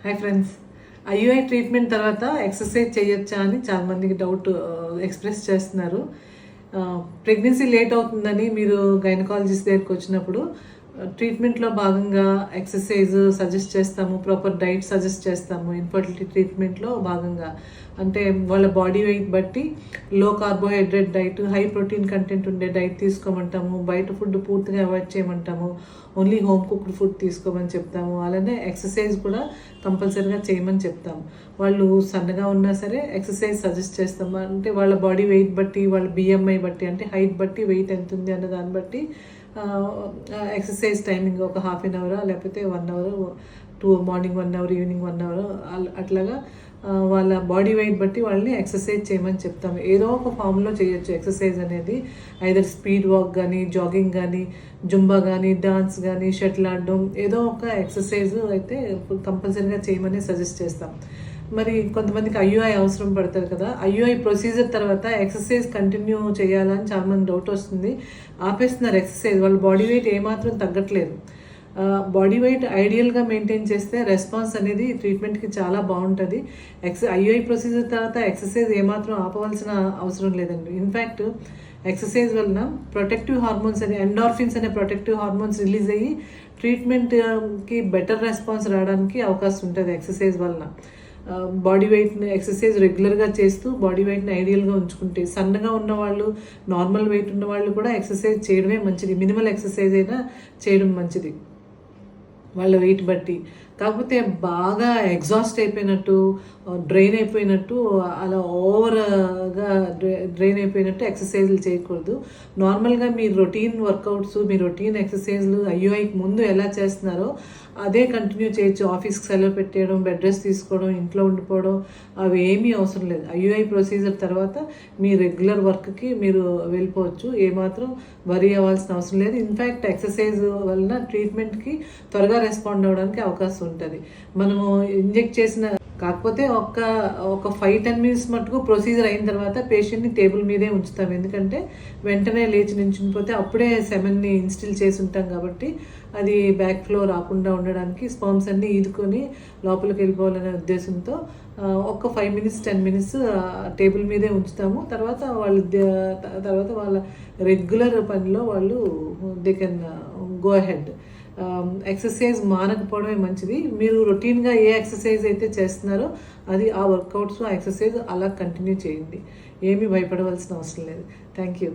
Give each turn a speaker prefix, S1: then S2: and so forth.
S1: Hi friends IUI treatment తర్వాత exercise చేయొచ్చా అని చాలామందికి డౌట్ ఎక్స్ప్రెస్ చేస్తున్నారు ప్రెగ్నెన్సీ లేట్ అవుతుందని మీరు గైనకాలజిస్ట్ దగ్గరికి వచ్చినప్పుడు ట్రీట్మెంట్లో భాగంగా ఎక్సర్సైజ్ సజెస్ట్ చేస్తాము ప్రాపర్ డైట్ సజెస్ట్ చేస్తాము ఇన్ఫర్టిలిటీ ట్రీట్మెంట్లో భాగంగా. అంటే వాళ్ళ బాడీ వెయిట్ బట్టి low carbohydrate diet high protein content ఉండే డైట్ తీసుకోమంటాము బయట ఫుడ్ పూర్తిగా అవాయిడ్ చేయమంటాము ఓన్లీ హోమ్ కుక్డ్ ఫుడ్ తీసుకోమని చెప్తాము. అలానే ఎక్సర్సైజ్ కూడా కంపల్సరీగా చేయమని చెప్తాము. వాళ్ళు సన్నగా ఉన్నా సరే ఎక్సర్సైజ్ సజెస్ట్ చేస్తాము. అంటే వాళ్ళ బాడీ వెయిట్ బట్టి వాళ్ళ బిఎంఐ బట్టి అంటే హైట్ బట్టి వెయిట్ ఎంత ఉంది అన్న దాన్ని బట్టి ఎక్సర్సైజ్ టైమింగ్ ఒక హాఫ్ అన్ అవర్ లేకపోతే one hour two morning one hour evening one hour అట్లాగా వాళ్ళ బాడీ వెయిట్ బట్టి వాళ్ళని ఎక్సర్సైజ్ చేయమని చెప్తాము ఏదో ఒక ఫామ్లో చేయొచ్చు ఎక్సర్సైజ్ అనేది. ఐదర్ స్పీడ్ వాక్ కానీ జాగింగ్ కానీ జుంబా కానీ డాన్స్ కానీ షటిల్ ఆడడం ఏదో ఒక ఎక్సర్సైజ్ అయితే కంపల్సరీగా చేయమని సజెస్ట్ చేస్తాం. మరి కొంతమందికి ఐయుఐ అవసరం పడతారు కదా. ఐయుఐ ప్రొసీజర్ తర్వాత ఎక్సర్సైజ్ కంటిన్యూ చేయాలని చాలా మంది డౌట్ వస్తుంది. ఆపేస్తున్నారు ఎక్సర్సైజ్ వాళ్ళ బాడీ వెయిట్ ఏమాత్రం తగ్గట్లేదు. బాడీ వెయిట్ ఐడియల్గా మెయింటైన్ చేస్తే రెస్పాన్స్ అనేది ట్రీట్మెంట్కి చాలా బాగుంటుంది. ఎక్స్ ఐయుఐ ప్రొసీజర్ తర్వాత ఎక్సర్సైజ్ ఏమాత్రం ఆపవలసిన అవసరం లేదండి. ఇన్ఫ్యాక్ట్ ఎక్సర్సైజ్ వలన ప్రొటెక్టివ్ హార్మోన్స్ అనే ఎండార్ఫిన్స్ అనే ప్రొటెక్టివ్ హార్మోన్స్ రిలీజ్ అయ్యి ట్రీట్మెంట్కి బెటర్ రెస్పాన్స్ రావడానికి అవకాశం ఉంటుంది ఎక్సర్సైజ్ వలన. బాడీ వెయిట్ని ఎక్సర్సైజ్ రెగ్యులర్గా చేస్తూ బాడీ వెయిట్ని ఐడియల్గా ఉంచుకుంటే సన్నగా ఉన్నవాళ్ళు నార్మల్ వెయిట్ ఉన్న వాళ్ళు కూడా ఎక్సర్సైజ్ చేయడమే మంచిది. మినిమల్ ఎక్సర్సైజ్ అయినా చేయడం మంచిది. వాళ్ళ వెయిట్ బట్టి. కాకపోతే బాగా ఎగ్జాస్ట్ అయిపోయినట్టు డ్రైన్ అయిపోయినట్టు అలా ఓవర్గా డ్రైన్ అయిపోయినట్టు ఎక్సర్సైజ్లు చేయకూడదు. నార్మల్గా మీ రొటీన్ వర్కౌట్స్ మీ రొటీన్ ఎక్సర్సైజ్లు ఐయుఐకి ముందు ఎలా చేస్తున్నారో అదే కంటిన్యూ చేయొచ్చు. ఆఫీస్కి సెలవు పెట్టేయడం బెడ్ రెస్ట్ తీసుకోవడం ఇంట్లో ఉండిపోవడం అవి ఏమీ అవసరం లేదు. ఐయుఐ ప్రొసీజర్ తర్వాత మీ రెగ్యులర్ వర్క్కి మీరు వెళ్ళిపోవచ్చు. ఏమాత్రం వరీ అవ్వాల్సిన అవసరం లేదు. ఇన్ఫ్యాక్ట్ ఎక్సర్సైజ్ వలన ట్రీట్మెంట్కి త్వరగా రెస్పాండ్ అవ్వడానికి అవకాశం ఉంటుంది మనము ఇంజెక్ట్ చేసిన కాకపోతే ఒక ఒక ఫైవ్ టెన్ మినిట్స్ మటుకు ప్రొసీజర్ అయిన తర్వాత పేషెంట్ని టేబుల్ మీదే ఉంచుతాం. ఎందుకంటే వెంటనే లేచి నించునిపోతే అప్పుడే సెమెన్ని ఇన్స్టిల్ చేసి ఉంటాం కాబట్టి అది బ్యాక్ ఫ్లో రాకుండా ఉండడానికి స్పామ్స్ అన్నీ ఈదుకొని లోపలికి వెళ్ళిపోవాలనే ఉద్దేశంతో ఒక five minutes ten minutes table మీదే ఉంచుతాము. తర్వాత వాళ్ళు తర్వాత వాళ్ళ రెగ్యులర్ పనిలో వాళ్ళు they can go ahead. Um, exercise మానకపోవడమే మంచిది. మీరు రొటీన్గా ఏ ఎక్సర్సైజ్ అయితే చేస్తున్నారో అది ఆ వర్కౌట్స్ ఆ ఎక్సర్సైజ్ అలా కంటిన్యూ చేయండి. ఏమీ భయపడవలసిన అవసరం లేదు. Thank you